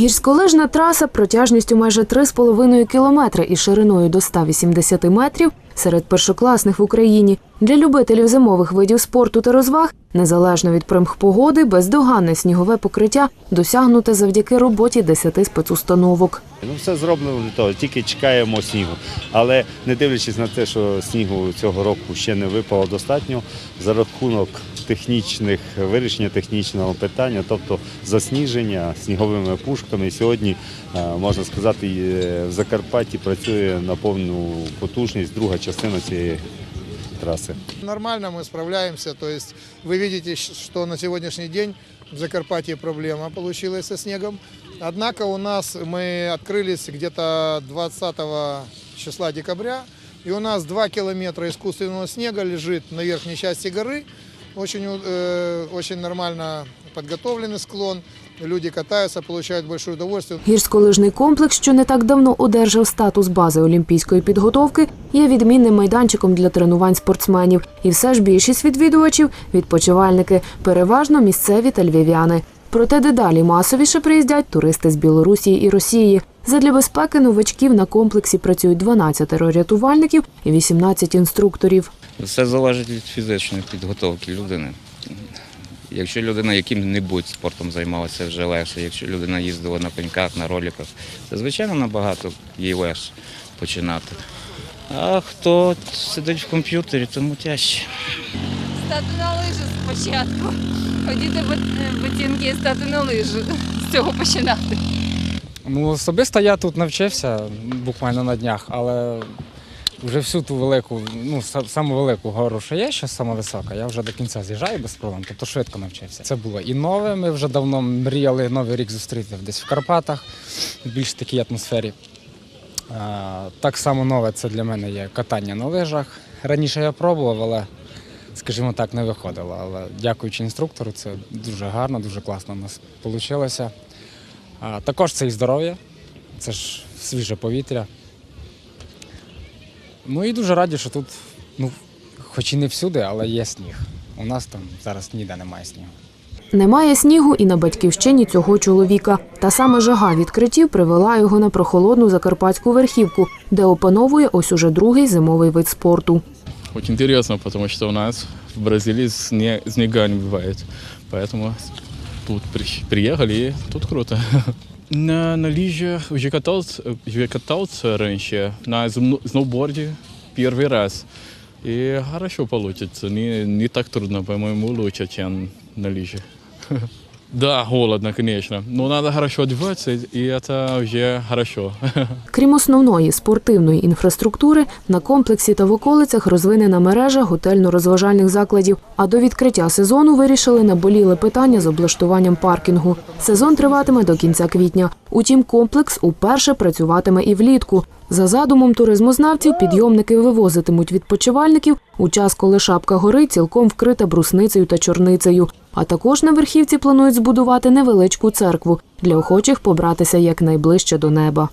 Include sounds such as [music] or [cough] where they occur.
Гірськолижна траса протяжністю майже 3,5 кілометри і шириною до 180 метрів серед першокласних в Україні. Для любителів зимових видів спорту та розваг, незалежно від примхпогоди, бездоганне снігове покриття досягнуте завдяки роботі 10 спецустановок. Ну, все зроблено для того, тільки чекаємо снігу. Але не дивлячись на те, що снігу цього року ще не випало достатньо, за рахунок технічних вирішення технічного питання, тобто засніження сніговими пушками, сьогодні е, можна сказати, в Закарпатті працює на повну потужність друга частина цієї траси. Нормально мы справляемся, то есть вы видите, щ- что на сегодняшний день в Закарпатье проблема получилась со снегом. Однако у нас мы открылись где-то 20 числа декабря, и у нас 2 километра искусственного снега лежит на верхней части горы. Очень, у- э, очень нормально подготовленный склон, люди катаются, получают большое удовольствие. Гірськолижний комплекс, що не так давно одержав статус бази олімпійської підготовки, є відмінним майданчиком для тренувань спортсменів. І все ж більшість відвідувачів відпочивальники, переважно місцеві та львів'яни. Проте дедалі масовіше приїздять туристи з Білорусі і Росії. Задля безпеки новачків на комплексі працюють 12 рятувальників і 18 інструкторів. Все залежить від фізичної підготовки людини. Якщо людина яким-небудь спортом займалася, вже легше. Якщо людина їздила на пеньках, на роліках, це звичайно набагато їй легше починати. А хто сидить в комп'ютері, тому тяжче. Стати на лижі спочатку. Ходіти в ботинки і стати на лижі. З цього починати. Ну, особисто я тут навчився буквально на днях, але вже всю ту велику, ну, са- саму велику гору, що є, що сама висока, я вже до кінця з'їжджаю без проблем, тобто швидко навчився. Це було і нове. Ми вже давно мріяли новий рік зустріти десь в Карпатах, в більш такій атмосфері. Так само нове це для мене є катання на лижах. Раніше я пробував, але, скажімо так, не виходило. Але дякуючи інструктору, це дуже гарно, дуже класно у нас вийшло. Також це і здоров'я, це ж свіже повітря. Ну і дуже раді, що тут, ну, хоч і не всюди, але є сніг. У нас там зараз ніде немає снігу. Немає снігу і на батьківщині цього чоловіка. Та саме жага відкриттів привела його на прохолодну закарпатську верхівку, де опановує ось уже другий зимовий вид спорту. Очень интересно, потому что у нас в Бразилии сне- снега не бывает. Поэтому тут при- приехали, и тут круто. [laughs] На, на лыжах уже катался, уже катался раньше, на зно- сноуборде первый раз. И хорошо получится, не, не так трудно, по-моему, лучше, чем на лыжах. [laughs] Да, холодно, конечно, но надо хорошо одеваться, и это уже хорошо. [laughs] Крім основної спортивної інфраструктури, на комплексі та в околицях розвинена мережа готельно-розважальних закладів. А до відкриття сезону вирішили наболіле питання з облаштуванням паркінгу. Сезон триватиме до кінця квітня. Утім, комплекс уперше працюватиме і влітку. За задумом туризмознавців, підйомники вивозитимуть відпочивальників у час, коли шапка гори цілком вкрита брусницею та чорницею. А також на верхівці планують збудувати невеличку церкву для охочих побратися якнайближче до неба.